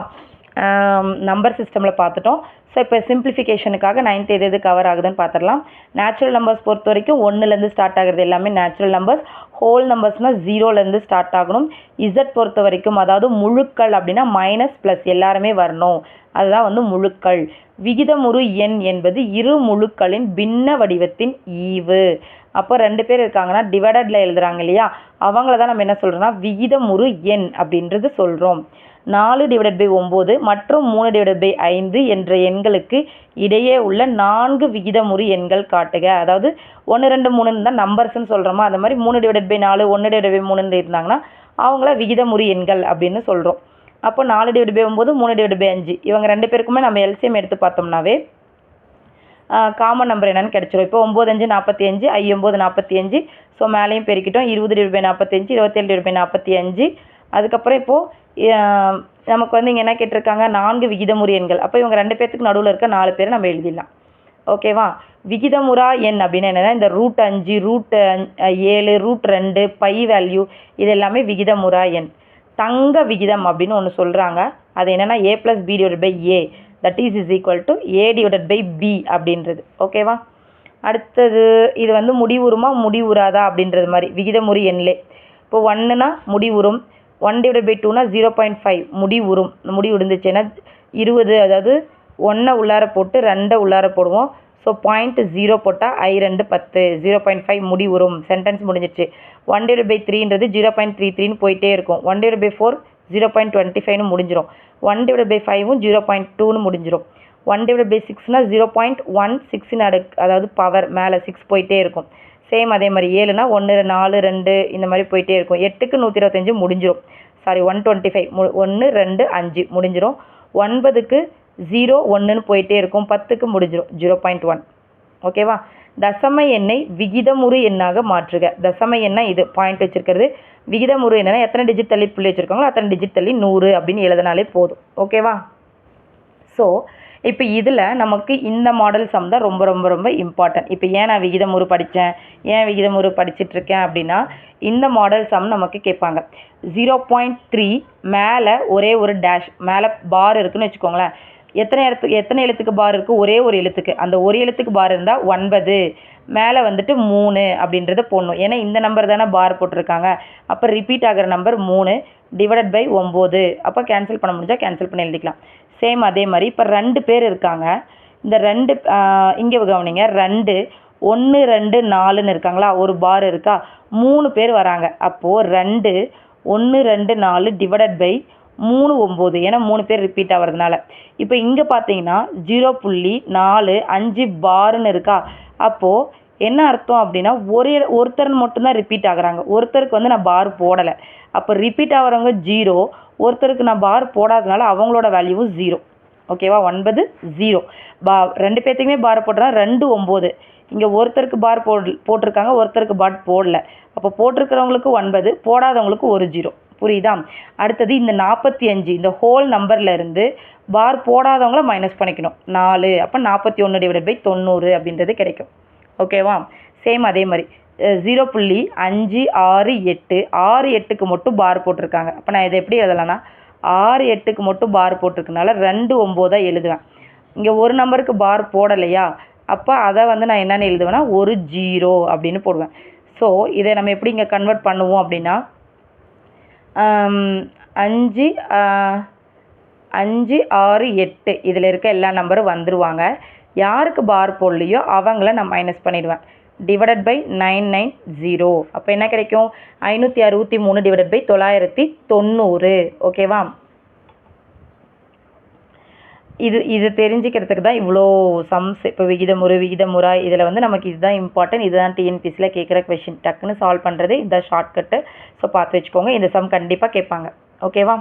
நம்பர் சிஸ்டமில் பார்த்துட்டோம். ஸோ இப்போ சிம்பிளிஃபிகேஷனுக்காக நைன்த் எது எது கவர் ஆகுதுன்னு பார்த்துடலாம். நேச்சுரல் நம்பர்ஸ் பொறுத்த வரைக்கும் ஒன்றுலேருந்து ஸ்டார்ட் ஆகிறது எல்லாமே நேச்சுரல் நம்பர்ஸ் ஹோல் நம்பர்ஸ்னால் ஜீரோலேருந்து ஸ்டார்ட் ஆகணும். இசட் பொறுத்த வரைக்கும் அதாவது முழுக்கள் அப்படின்னா மைனஸ் ப்ளஸ் எல்லாருமே வரணும். அதுதான் வந்து முழுக்கள். விகிதமுறு எண் என்பது இரு முழுக்களின் பின்ன வடிவத்தின் ஈவு. அப்போ ரெண்டு பேர் இருக்காங்கன்னா டிவைடடில் எழுதுறாங்க இல்லையா? அவங்கள தான் நம்ம என்ன சொல்கிறோம்னா விகிதமுறு எண் அப்படின்றது சொல்கிறோம் நாலு டிவைடட் பை ஒம்பது மற்றும் மூணு டிவைடட் பை ஐந்து என்ற எண்களுக்கு இடையே உள்ள நான்கு விகிதமுறி எண்கள் காட்டுக. அதாவது ஒன்று ரெண்டு மூணுன்னு தான் நம்பர்ஸ்னு சொல்கிறோமா அந்த மாதிரி மூணு டிவைடட் பை நாலு ஒன்று டிவைடட் பை மூணுன்னு இருந்தாங்கன்னா அவங்கள விகிதமுறி எண்கள் அப்படின்னு சொல்கிறோம் அப்போ நாலு டிவைட் பை ஒம்பது மூணு டிவைட் பை அஞ்சு இவங்க ரெண்டு பேருக்குமே நம்ம எல்சிஎம் எடுத்து பார்த்தோம்னாவே காமன் நம்பர் என்னன்னு கிடச்சிரும். இப்போ ஒம்பது அஞ்சு நாற்பத்தி அஞ்சு ஐ ஒம்பது நாற்பத்தி அஞ்சு. ஸோ மேலேயும் பெருக்கிட்டோம். இருபது டிவைட் பை நாற்பத்தஞ்சு இருபத்தேழு டிவைட் பை நாற்பத்தி அஞ்சு. அதுக்கப்புறம் இப்போது நமக்கு வந்து இங்கே என்ன கேட்டிருக்காங்க? நான்கு விகிதமுறு எண்கள். அப்போ இவங்க ரெண்டு பேர்த்துக்கு நடுவில் இருக்க நாலு பேர் நம்ம எழுதிடலாம். ஓகேவா விகிதமுறா எண் அப்படின்னு என்னென்னா இந்த ரூட் அஞ்சு ரூட் ஏழு ரூட் ரெண்டு பை வேல்யூ இது எல்லாமே விகிதமுறா எண். தங்க விகிதம் அப்படின்னு ஒன்று சொல்கிறாங்க அது என்னென்னா a plus b divide by a that is is equal to a divided by b அப்படின்றது. ஓகேவா அடுத்தது இது வந்து முடிவுறுமா முடிவுறாதா அப்படின்றது மாதிரி. விகிதமுறி எண்ணிலே இப்போ ஒன்றுனா முடிவுறும். ஒன் டிவைட் பை டூனா ஜீரோ பாயிண்ட் ஃபைவ் முடி உரும் முடி விழுந்துச்சுன்னா இருபது அதாவது ஒன்றை உள்ளார போட்டு ரெண்டை உள்ளார போடுவோம். ஸோ பாயிண்ட் ஜீரோ போட்டால் ஐ ரெண்டு பத்து. ஜீரோ பாயிண்ட் ஃபைவ் முடி உரும் சென்டென்ஸ் முடிஞ்சிச்சு. ஒன் டிவைட் பை த்ரீன்றது ஜீரோ பாயிண்ட் த்ரீ த்ரீன்னு போயிட்டே இருக்கும். One divide by four zero point twenty ஃபைவ்னு முடிஞ்சிடும் ஒன் டிவைட் பை ஃபைவும் ஜீரோ பாயிண்ட் டூன்னு முடிஞ்சிடும் ஒன் டிவைட் பை சிக்ஸ்னால் ஜீரோ பாயிண்ட் ஒன் சிக்ஸின் அடுக்கு அதாவது பவர் மேலே சிக்ஸ் போயிட்டே இருக்கும். சேம் அதே மாதிரி ஏழுனா ஒன்று நாலு ரெண்டு இந்த மாதிரி போயிட்டே இருக்கும். எட்டுக்கு நூற்றி இருபத்தஞ்சு முடிஞ்சிடும் சாரி ஒன் டுவெண்ட்டி ஃபைவ் மு ஒன்று ரெண்டு அஞ்சு முடிஞ்சிடும் ஒன்பதுக்கு ஜீரோ ஒன்றுன்னு போயிட்டே இருக்கும். பத்துக்கு முடிஞ்சிடும் ஜீரோ பாயிண்ட் ஒன் ஓகேவா? தசம எண்ணை விகிதமுறு எண்ணாக மாற்றுக. தசம எண்ணை இது பாயிண்ட் வச்சுருக்கிறது. விகிதமுறு என்னன்னா எத்தனை டிஜிட் தள்ளி புள்ளி வச்சுருக்காங்களோ அத்தனை டிஜிட் தள்ளி நூறு அப்படின்னு எழுதினாலே போதும். ஓகேவா? ஸோ இப்போ இதில் நமக்கு இந்த மாடல் சம் தான் ரொம்ப ரொம்ப ரொம்ப இம்பார்ட்டன்ட் இப்போ ஏன் நான் விகிதமுறு படித்தேன் ஏன் விகிதமுறு படிச்சிட்ருக்கேன் அப்படின்னா இந்த மாடல் சம் நமக்கு கேட்பாங்க. ஜீரோ பாயிண்ட் த்ரீ மேலே ஒரே ஒரு டேஷ் மேலே பார் இருக்குன்னு வச்சுக்கோங்களேன். எத்தனை இடத்துக்கு எத்தனை எழுத்துக்கு பார் இருக்குது ஒரே ஒரு எழுத்துக்கு. அந்த ஒரு எழுத்துக்கு பார் இருந்தால் ஒன்பது. மேலே வந்துட்டு மூணு அப்படின்றத போடணும். ஏன்னா இந்த நம்பர் தானே பார் போட்டிருக்காங்க. அப்போ ரிப்பீட் ஆகிற நம்பர் மூணு டிவைடட் பை ஒம்பது அப்போ கேன்சல் பண்ண முடிஞ்சால் கேன்சல் பண்ணி எழுதிக்கலாம். சேம் அதே மாதிரி. இப்போ ரெண்டு பேர் இருக்காங்க. இந்த ரெண்டு இங்கே கவனிங்க. ரெண்டு ஒன்று ரெண்டு நாலுன்னு இருக்காங்களா? ஒரு பார் இருக்கா? மூணு பேர் வராங்க. அப்போது ரெண்டு ஒன்று ரெண்டு நாலு டிவைடட் பை மூணு ஒம்பது. ஏன்னா மூணு பேர் ரிப்பீட் ஆகிறதுனால இப்போ இங்கே பார்த்தீங்கன்னா ஜீரோ புள்ளி நாலு அஞ்சு பாருன்னு இருக்கா? அப்போது என்ன அர்த்தம் அப்படின்னா ஒரு ஒருத்தர் மட்டும்தான் ரிப்பீட் ஆகுறாங்க. ஒருத்தருக்கு வந்து நான் பார் போடலை. அப்போ ரிப்பீட் ஆகிறவங்க ஜீரோ ஒருத்தருக்கு நான் பார் போடாதனால அவங்களோட வேல்யூவும் ஜீரோ ஓகேவா ஒன்பது ஜீரோ பா ரெண்டு பேர்த்துக்குமே பார் போடுறா ரெண்டு ஒம்பது. இங்கே ஒருத்தருக்கு பார் போட் போட்டிருக்காங்க ஒருத்தருக்கு பார் போடல. அப்போ போட்டிருக்கிறவங்களுக்கு ஒன்பது போடாதவங்களுக்கு ஒரு ஜீரோ புரியுதா? அடுத்தது இந்த நாற்பத்தி அஞ்சு இந்த ஹோல் நம்பர்லேருந்து பார் போடாதவங்கள மைனஸ் பண்ணிக்கணும். நாலு அப்போ நாற்பத்தி ஒன்று டிவைட் பை தொண்ணூறு அப்படின்றது கிடைக்கும். ஓகேவா சேம் அதே மாதிரி. ஜீரோ புள்ளி அஞ்சு ஆறு எட்டு. ஆறு எட்டுக்கு மட்டும் பார் போட்டிருக்காங்க. அப்போ நான் இதை எப்படி எழுதலாம்னா ஆறு எட்டுக்கு மட்டும் பார் போட்டிருக்கனால ரெண்டு ஒம்போதாக எழுதுவேன். இங்கே ஒரு நம்பருக்கு பார் போடலையா? அப்போ அதை வந்து நான் என்னென்னு எழுதுவேன்னா ஒரு ஜீரோ அப்படின்னு போடுவேன். ஸோ இதை நம்ம எப்படி இங்கே கன்வெர்ட் பண்ணுவோம் அப்படின்னா அஞ்சு அஞ்சு ஆறு எட்டு. இதில் இருக்க எல்லா நம்பரும் வந்துருவாங்க. யாருக்கு பார் போடலையோ அவங்கள நான் மைனஸ் பண்ணிடுவேன். Divided by nine nine zero அப்போ என்ன கிடைக்கும்? ஐநூற்றி அறுபத்தி மூணு டிவைடட் பை தொள்ளாயிரத்தி தொண்ணூறு. ஓகேவா இது இது தெரிஞ்சுக்கிறதுக்கு தான் இவ்வளோ சம்ஸ் இப்போ விகிதமுறை விகிதமுறை இதில் வந்து நமக்கு இதுதான் இம்பார்ட்டன்ட் இதுதான் டிஎன்பிசியில் கேட்குற கொஷின் டக்குன்னு சால்வ் பண்ணுறது இந்த ஷார்ட்கட்டு ஸோ பார்த்து வச்சுக்கோங்க. இந்த சம் கண்டிப்பாக கேட்பாங்க. ஓகேவா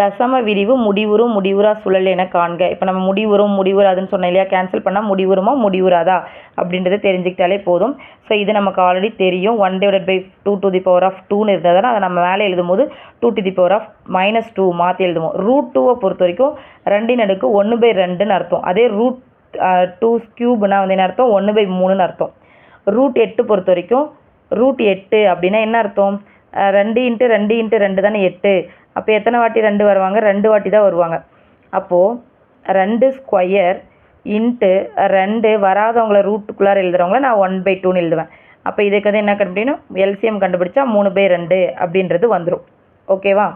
தசம விரிவு முடிவுறும் முடிவுறா சுழல் என காண்க. இப்போ நம்ம முடிவுறும் முடிவுறாதுன்னு சொன்னோம் இல்லையா? கேன்சல் பண்ணால் முடிவுறுமா முடிவுறாதா? அப்படின்றத தெரிஞ்சுக்கிட்டாலே போதும். ஸோ இது நமக்கு ஆல்ரெடி தெரியும். One divide by two to the power of டூன்னு இருந்ததுன்னா அதை நம்ம மேலே எழுதும் போது two to the power of minus two மாற்றி எழுதுவோம் ரூட் டூவை பொறுத்த வரைக்கும் ரெண்டின் அடுக்கு ஒன்று பை ரெண்டுன்னு அர்த்தம். அதே ரூட் டூ க்யூப்னா வந்து என்ன அர்த்தம்? ஒன்று பை மூணுன்னு அர்த்தம். ரூட் எட்டு பொறுத்த வரைக்கும் ரூட் எட்டு அப்படின்னா என்ன அர்த்தம்? ரெண்டு இன்ட்டு ரெண்டு இன்ட்டு ரெண்டு தானே எட்டு. அப்போ எத்தனை வாட்டி ரெண்டு வருவாங்க? ரெண்டு வாட்டி தான் வருவாங்க. அப்போது ரெண்டு ஸ்கொயர் இன்ட்டு ரெண்டு வராதவங்கள ரூட்டுக்குள்ளார எழுதுறவங்கள நான் ஒன் பை டூன்னு எழுதுவேன். அப்போ இதுக்கு வந்து என்ன கண்டுபிடிக்கணும்? எல்சிஎம் கண்டுபிடிச்சா மூணு பை ரெண்டு அப்படின்றது வந்துடும் ஓகேவா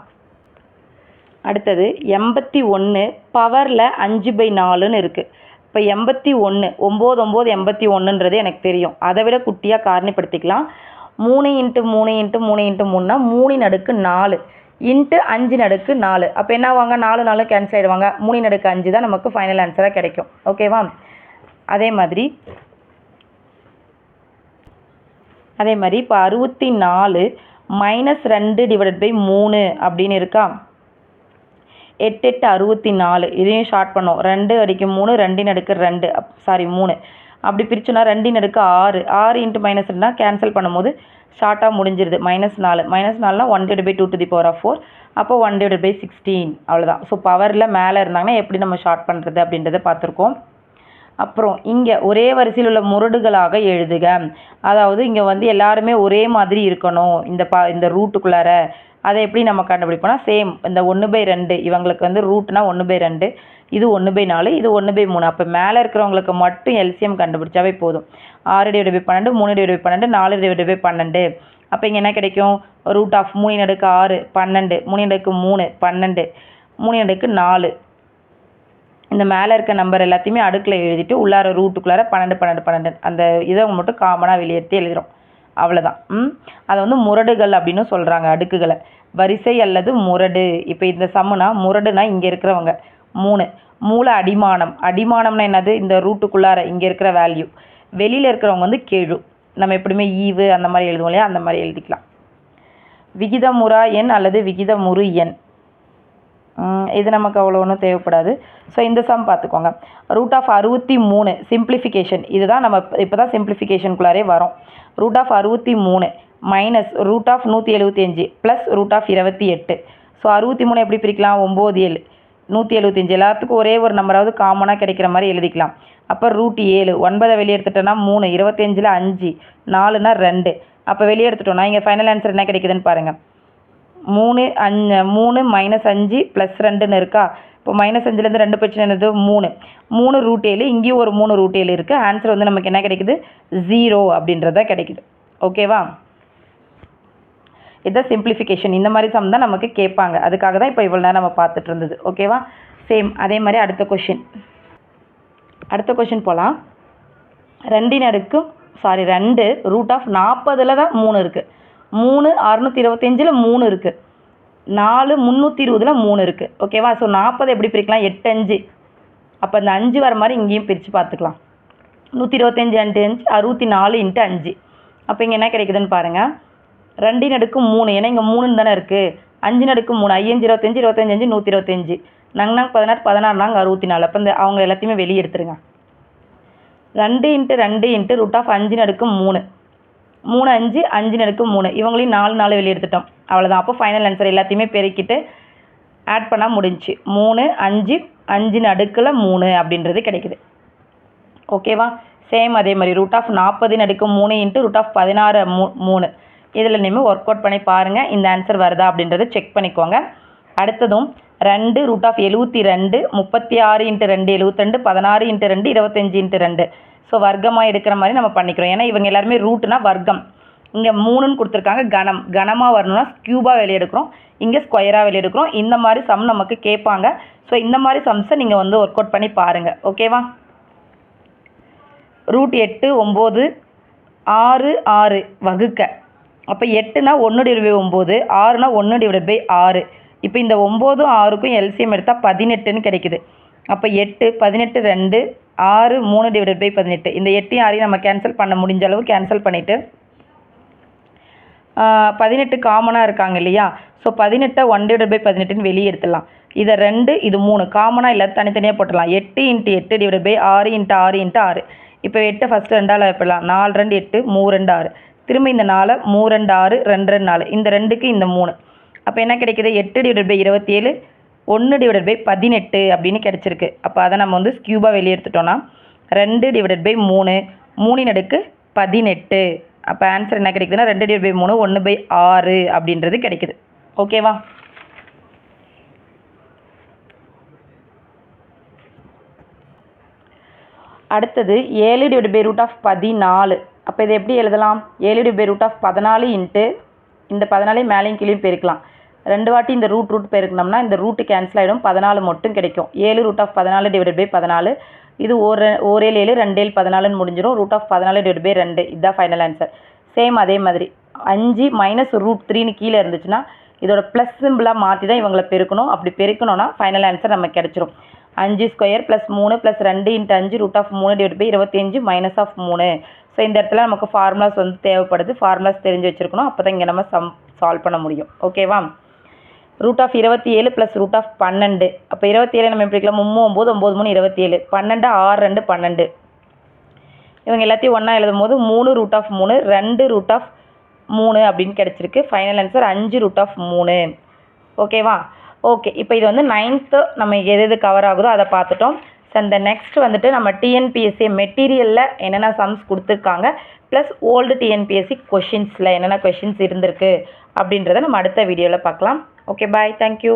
அடுத்தது எண்பத்தி ஒன்று பவரில் அஞ்சு பை நாலுன்னு இருக்குது இப்போ எண்பத்தி ஒன்று ஒம்பது ஒம்பது எண்பத்தி ஒன்றுன்றது எனக்கு தெரியும். அதை விட குட்டியாக காரணிப்படுத்திக்கலாம். மூணு இன்ட்டு மூணு இன்ட்டு மூணு இன்ட்டு மூணுனா மூணின் அடுக்கு நாலு. இன்ட்டு அஞ்சு நடுக்கு நாலு. அப்போ என்ன ஆவாங்க நாலு நாலு கேன்சல் ஆகிடுவாங்க மூணு நடுக்கு அஞ்சு தான் நமக்கு ஃபைனல் ஆன்சராக கிடைக்கும். ஓகேவா அதே மாதிரி அதே மாதிரி இப்போ அறுபத்தி நாலு மைனஸ் ரெண்டு டிவைடட் பை மூணு அப்படின்னு இருக்கா? எட்டு எட்டு அறுபத்தி நாலு இதையும் ஷார்ட் பண்ணோம். ரெண்டு அடிக்கு மூணு ரெண்டின் அடுக்கு ரெண்டு. சாரி மூணு. அப்படி பிரிச்சோன்னா ரெண்டின் அடுக்கு ஆறு. ஆறு இன்ட்டு மைனஸ் கேன்சல் பண்ணும்போது ஷார்ட்டாக முடிஞ்சிருது. மைனஸ் நாலு. Minus நாலுனா one divide by two to the power of four அப்போ ஒன் டிவைட் பை சிக்ஸ்டீன் அவ்வளோதான் ஸோ பவரில் மேலே இருந்தாங்கன்னா எப்படி நம்ம ஷார்ட் பண்ணுறது அப்படின்றத பார்த்துருக்கோம். அப்புறம் இங்கே ஒரே வரிசையில் உள்ள முரடுகளாக எழுதுக. அதாவது இங்கே வந்து எல்லாருமே ஒரே மாதிரி இருக்கணும். இந்த பா இந்த ரூட்டுக்குள்ளார அதை எப்படி நம்ம கண்டுபிடிப்போம்னா சேம் இந்த ஒன்று பை ரெண்டு. இவங்களுக்கு வந்து ரூட்னா ஒன்று பை ரெண்டு. இது ஒன்று பை நாலு இது ஒன்று பை மூணு. அப்போ மேலே இருக்கிறவங்களுக்கு மட்டும் எல்சிஎம் கண்டுபிடிச்சாவே போதும். ஆறு டிவைட் பை பன்னெண்டு மூணு டிவைட் பை பன்னெண்டு நாலு டிவைட் பை பன்னெண்டு. அப்போ இங்கே என்ன கிடைக்கும்? ரூட் ஆஃப் மூணு நடுக்கு ஆறு பன்னெண்டு. மூணு அடுக்கு மூணு பன்னெண்டு. மூணு அடுக்கு நாலு. இந்த மேலே இருக்க நம்பர் எல்லாத்தையுமே அடுக்கில் எழுதிட்டு உள்ளார ரூட்டுக்குள்ளார பன்னெண்டு பன்னெண்டு பன்னெண்டு. அந்த இதை மட்டும் காமனாக வெளியேற்றி எழுதுகிறோம் அவ்வளோதான் ம்? அதை வந்து முரடுகள் அப்படின்னு சொல்கிறாங்க அடுக்குகளை. வரிசை அல்லது முரடு. இப்போ இந்த சம்முனா முரடுனா இங்கே இருக்கிறவங்க. மூணு. மூல அடிமானம். அடிமானம்னா என்னது? இந்த ரூட்டுக்குள்ளார இங்கே இருக்கிற வேல்யூ வெளியில் இருக்கிறவங்க வந்து கெழு. நம்ம எப்படியுமே ஈவு அந்த மாதிரி எழுதுவோம் இல்லையா? அந்த மாதிரி எழுதிக்கலாம். விகிதமுறா எண் அல்லது விகிதமுறு எண். இது நமக்கு அவ்வளோ ஒன்றும் தேவைப்படாது. ஸோ இந்த சம் பார்த்துக்கோங்க. ரூட் ஆஃப் அறுபத்தி மூணு சிம்பிளிஃபிகேஷன் இதுதான் நம்ம இப்போ தான் சிம்பிளிஃபிகேஷனுக்குள்ளாரே வரோம். ரூட் ஆஃப் அறுபத்தி மூணு மைனஸ் ரூட் ஆஃப் நூற்றி எழுபத்தி அஞ்சு ப்ளஸ் ரூட் ஆஃப் இருபத்தி எட்டு. ஸோ அறுபத்தி மூணு எப்படி பிரிக்கலாம்? ஒம்பது ஏழு. நூற்றி எழுபத்தஞ்சு எல்லாத்துக்கும் ஒரே ஒரு நம்பராவது காமனாக கிடைக்கிற மாதிரி எழுதிக்கலாம். அப்போ ரூட் ஏழு. ஒன்பதை வெளியே எடுத்துட்டோன்னா மூணு. இருபத்தஞ்சில் அஞ்சு. நாலுனா ரெண்டு. அப்போ வெளியே எடுத்துட்டோம்னா இங்கே ஃபைனல் ஆன்சர் என்ன கிடைக்குதுன்னு பாருங்கள் மூணு அஞ்சு மூணு மைனஸ் அஞ்சு ப்ளஸ் ரெண்டுன்னு இருக்கா? இப்போ மைனஸ் அஞ்சுலேருந்து ரெண்டு பிரச்சனை என்னது? மூணு. மூணு ரூட் ஏழு. இங்கேயும் ஒரு மூணு ரூட் ஏழு இருக்குது ஆன்சர் வந்து நமக்கு என்ன கிடைக்குது? ஜீரோ அப்படின்றத கிடைக்குது. ஓகேவா இதுதான் சிம்பிளிஃபிகேஷன் இந்த மாதிரி சம் தான் நமக்கு கேட்பாங்க. அதுக்காக தான் இப்போ இவ்வளோ நேரம் நம்ம பார்த்துட்டு இருந்தது. ஓகேவா சேம் அதே மாதிரி அடுத்த கொஷின் அடுத்த கொஷின் போகலாம் ரெண்டின் அடுக்கு சாரி ரெண்டு ரூட் ஆஃப் நாற்பதில் தான் மூணு இருக்குது மூணு அறுநூற்றி இருபத்தஞ்சில் மூணு இருக்குது நாலு முந்நூற்றி இருபதில் மூணு இருக்குது ஓகேவா ஸோ நாற்பது எப்படி பிரிக்கலாம்? எட்டு அஞ்சு. அப்போ இந்த அஞ்சு வர மாதிரி இங்கேயும் பிரித்து பார்த்துக்கலாம். நூற்றி இருபத்தஞ்சி அண்டு அஞ்சு அறுபத்தி நாலு இன்ட்டு அஞ்சு. அப்போ இங்கே என்ன கிடைக்குதுன்னு பாருங்கள் ரெண்டின் அடுக்கு மூணு. ஏன்னா இங்கே மூணுன்னு தானே இருக்குது அஞ்சு நடுக்கும் மூணு. ஐயஞ்சு இருபத்தஞ்சி இருபத்தஞ்சு அஞ்சு நூற்றி இருபத்தஞ்சி நாங்க பதினாறு பதினாறு நாங்க அறுபத்தி நாலு அப்போ இந்த அவங்க எல்லாத்தையுமே வெளியே எடுத்துருங்க. ரெண்டு இன்ட்டு ரெண்டு இன்ட்டு ரூட் ஆஃப் அஞ்சு நடுக்கும் மூணு. மூணு அஞ்சு அஞ்சு நடுக்கும் மூணு. இவங்களையும் நாலு நாலு வெளியே எடுத்துட்டோம். அவ்வளோதான் அப்போ ஃபைனல் ஆன்சர் எல்லாத்தையுமே பெருக்கிட்டு ஆட் பண்ணால் முடிஞ்சு. மூணு அஞ்சு அஞ்சு நடுக்கில் மூணு அப்படின்றது கிடைக்குது. ஓகேவா சேம் அதே மாதிரி. ரூட் ஆஃப் நாற்பது நடுக்கும் மூணு இன்ட்டு ரூட் ஆஃப் பதினாறு மூ மூணு. இதில் நீங்கள் ஒர்க் அவுட் பண்ணி பாருங்கள் இந்த ஆன்சர் வருதா அப்படின்றத செக் பண்ணிக்கோங்க. அடுத்ததும் ரெண்டு ரூட் ஆஃப் எழுபத்தி ரெண்டு முப்பத்தி ஆறு இன்ட்டு ரெண்டு எழுபத்திரெண்டு பதினாறு இன்ட்டு ரெண்டு இருபத்தஞ்சி இன்ட்டு ரெண்டு. ஸோ வர்க்கமாக எடுக்கிற மாதிரி நம்ம பண்ணிக்கிறோம். ஏன்னா இவங்க எல்லாருமே ரூட்னா வர்க்கம். இங்கே மூணுன்னு கொடுத்துருக்காங்க கணம். கணமாக வரணும்னா க்யூபாக வெளியெடுக்கிறோம். இங்கே ஸ்கொயராக வெளியெடுக்கிறோம். இந்த மாதிரி சம் நமக்கு கேட்பாங்க. ஸோ இந்த மாதிரி சம்ஸை நீங்கள் வந்து ஒர்க் அவுட் பண்ணி பாருங்கள் ஓகேவா ரூட் எட்டு ஒம்பது ஆறு ஆறு வகுக்க. அப்போ எட்டுனா ஒன்று டிவைட் பை ஒம்பது ஆறுனா ஒன்று டிவைட் பை ஆறு. இப்போ இந்த ஒம்போதும் ஆறுக்கும் எல்சிஎம் எடுத்தால் பதினெட்டுன்னு கிடைக்குது. அப்போ எட்டு பதினெட்டு ரெண்டு ஆறு மூணு டிவைட் பை பதினெட்டு. இந்த எட்டையும் ஆறையும் நம்ம கேன்சல் பண்ண முடிஞ்ச அளவு கேன்சல் பண்ணிவிட்டு பதினெட்டு காமனாக இருக்காங்க இல்லையா? ஸோ பதினெட்டை ஒன் டிவைட் பை பதினெட்டுன்னு வெளியே எடுத்துடலாம். இதை ரெண்டு இது மூணு. காமனாக இல்லை தனித்தனியாக போட்டுடலாம். எட்டு இன்ட்டு எட்டு டிவைட் பை ஆறு இன்ட்டு ஆறு இன்ட்டு ஆறு. இப்போ எட்டு ஃபஸ்ட்டு ரெண்டால் வைப்பிடலாம் நாலு ரெண்டு எட்டு மூணு ரெண்டு ஆறு. திரும்ப இந்த நாலை மூ ரெண்டு ஆறு ரெண்டு ரெண்டு நாலு இந்த ரெண்டுக்கு இந்த மூணு. அப்போ என்ன கிடைக்கிது? எட்டு டிவைட் பை இருபத்தி ஏழு ஒன்று டிவைட் பை பதினெட்டு அப்படின்னு கிடச்சிருக்கு. அப்போ அதை நம்ம வந்து ஸ்கியூபாக வெளியெடுத்துட்டோன்னா ரெண்டு டிவைட் பை மூணு மூணின் அடுக்கு பதினெட்டு. அப்போ ஆன்சர் என்ன கிடைக்குதுன்னா ரெண்டு டிவைட் பை மூணு ஒன்று பை ஆறு அப்படின்றது கிடைக்குது. ஓகேவா அடுத்தது ஏழு டிவைட் பை ரூட் ஆஃப் பதினாலு. அப்போ இதை எப்படி எழுதலாம்? ஏழு டிவைட் பை ரூட் ஆஃப் பதினாலு இன்ட்டு இந்த பதினாலையும் மேலேயும் கீழேயும் பெருக்கலாம். ரெண்டு வாட்டி இந்த ரூட் ரூட் பெருக்கணும்னா இந்த ரூட்டு கேன்சல் ஆகிடும் பதினாலு மட்டும் கிடைக்கும். ஏழு ரூட் ஆஃப் பதினாலு டிவைட் பை பதினாலு. இது ஒரு ஓரேழு ஏழு ரெண்டேல் பதினாலுன்னு முடிஞ்சிடும் ரூட் ஆஃப் பதினாலு டிவைட் பை ரெண்டு. இதுதான் ஃபைனல் ஆன்சர் சேம் அதே மாதிரி. அஞ்சு மைனஸ் ரூட் த்ரீன்னு கீழே இருந்துச்சுன்னா இதோட ப்ளஸ் சிம்பிளாக மாற்றி தான் இவங்களை பெருக்கணும். அப்படி பெருக்கணும்னா ஃபைனல் ஆன்சர் நமக்கு கிடச்சிரும். அஞ்சு ஸ்கொயர் ப்ளஸ் மூணு ப்ளஸ் ரெண்டு இன்ட்டு அஞ்சு ரூட் ஆஃப் மூணு டிவைட் பை இருபத்தஞ்சு மைனஸ் ஆஃப் மூணு. ஸோ இந்த இடத்துல நமக்கு ஃபார்முலாஸ் வந்து தேவைப்படுது. ஃபார்முலாஸ் தெரிஞ்சு வச்சுருக்கணும். அப்போ தான் இங்கே நம்ம சம் சால்வ் பண்ண முடியும். ஓகேவா ரூட் ஆஃப் இருபத்தி ஏழு ப்ளஸ் ரூட் ஆஃப் பன்னெண்டு. அப்போ இருபத்தி ஏழு நம்ம எப்படி இருக்கலாம்? மும்மூ ஒம்பது ஒம்பது மூணு இருபத்தி ஏழு. பன்னெண்டு ஆறு ரெண்டு பன்னெண்டு. இவங்க எல்லாத்தையும் ஒன்றா எழுதும் போது மூணு ரூட் ஆஃப் மூணு ரெண்டு ரூட் ஆஃப் மூணு அப்படின்னு கிடச்சிருக்கு. ஃபைனல் ஆன்சர் அஞ்சு ரூட் ஆஃப் மூணு. ஓகேவா ஓகே இப்போ இது வந்து நைன்த்து நம்ம எது எது கவர் ஆகுதோ அதை பார்த்துட்டோம். தென் இந்த நெக்ஸ்ட் வந்துட்டு நம்ம டிஎன்பிஎஸ்சி மெட்டீரியலில் என்னென்ன சம்ஸ் கொடுத்துருக்காங்க? ப்ளஸ் ஓல்டு டிஎன்பிஎஸ்சி கொஷின்ஸில் என்னென்ன கொஷின்ஸ் இருந்திருக்கு? அப்படின்றத நம்ம அடுத்த வீடியோவில் பார்க்கலாம். Okay bye thank you